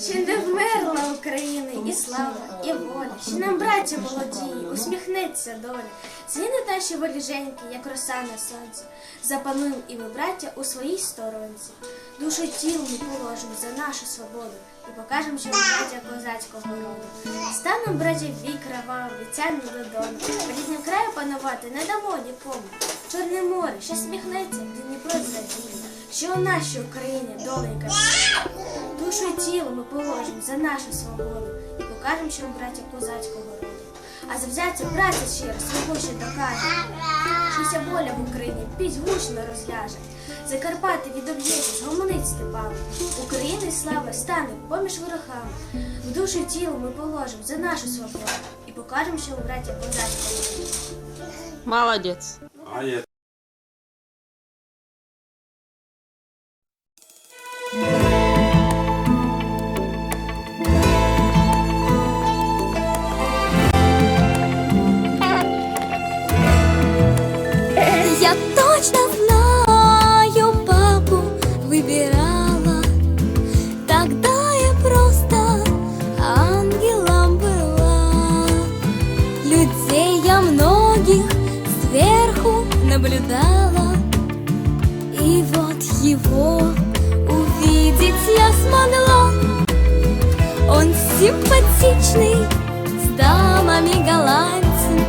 Ще не вмерла України і слава, і воля, ще нам, браття молоді, усміхнеться доля. Згинуть наші воліженьки, як роса на сонці. Запануємо і ми, браття, у своїй сторонці. Душу й тіло ми положимо за нашу свободу і покажемо, що ми браття козацького роду. Станемо, браття, в бій кровавий, тягнемо додому. В ріднім краю панувати не дамо нікому. Чорне море, що сміхнеться, що у нашій Україні доленька. Душу і тіло ми положимо за нашу свободу і покажемо, що ми браття козацького роду. А завзяття праця щира свого ще докаже. Щося воля в Україні пісь гучно розляже. Закарпати відоб'ється, згомонить степами. України слава стане поміж ворогами. В душу і тіло ми положимо за нашу свободу і покажемо, що ми браття козацького роду. Молодец. Я точно знаю, папу выбирала. Тогда я просто ангелом была. Людей я многих сверху наблюдала. И вот его я смогла. Он симпатичный, с дамами галантен.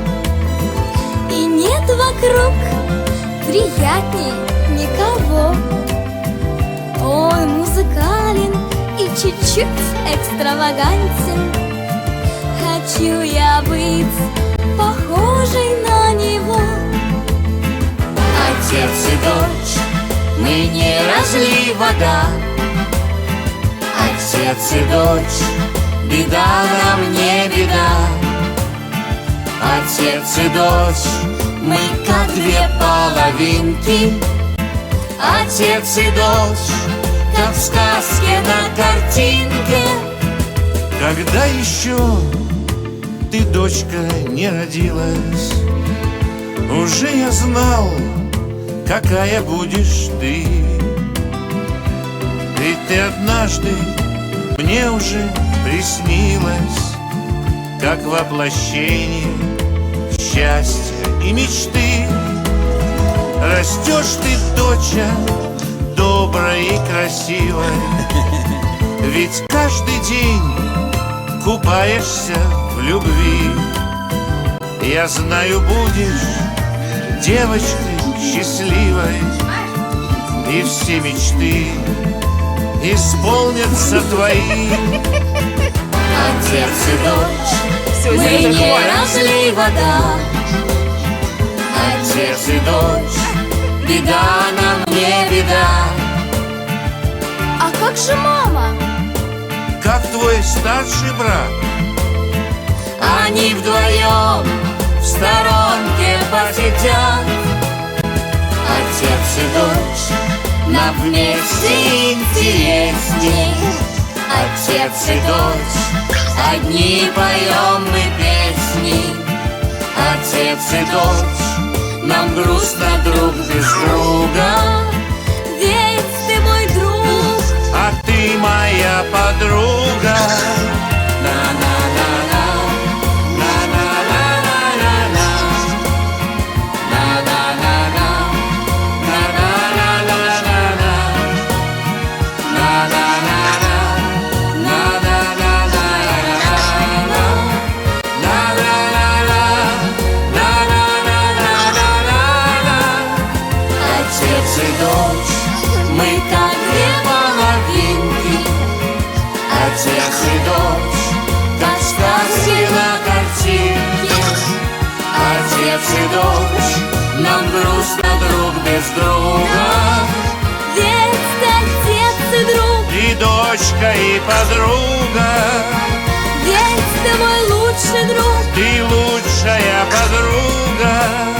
И нет вокруг приятней никого Он музыкален и чуть-чуть экстравагантен Хочу я быть похожей на него Отец и дочь, мы не разлей вода. Отец и дочь, беда нам не беда. Отец и дочь, мы как две половинки. Отец и дочь, как в сказке на картинке. Когда еще ты, дочка, не родилась, Уже я знал, какая будешь ты. Ведь ты однажды мне уже приснилась, Как воплощение счастья и мечты. Растешь ты, доча, доброй и красивой, Ведь каждый день купаешься в любви. Я знаю, будешь девочкой счастливой, И все мечты исполнятся твои. Отец и дочь, Все, мы не хватит. разлей вода. Отец и дочь, беда нам не беда. А как же мама? Как твой старший брат, Они вдвоем в сторонке посидят. Отец и дочь, нам вместе интересней. Отец и дочь, одни поем мы песни. Отец и дочь, нам грустно друг без друга. Ведь ты мой друг а ты моя подруга. Отец и дочь, нам грустно друг без друга. Ты отец и друг И дочка, и подруга, Ведь ты мой лучший друг ты лучшая подруга.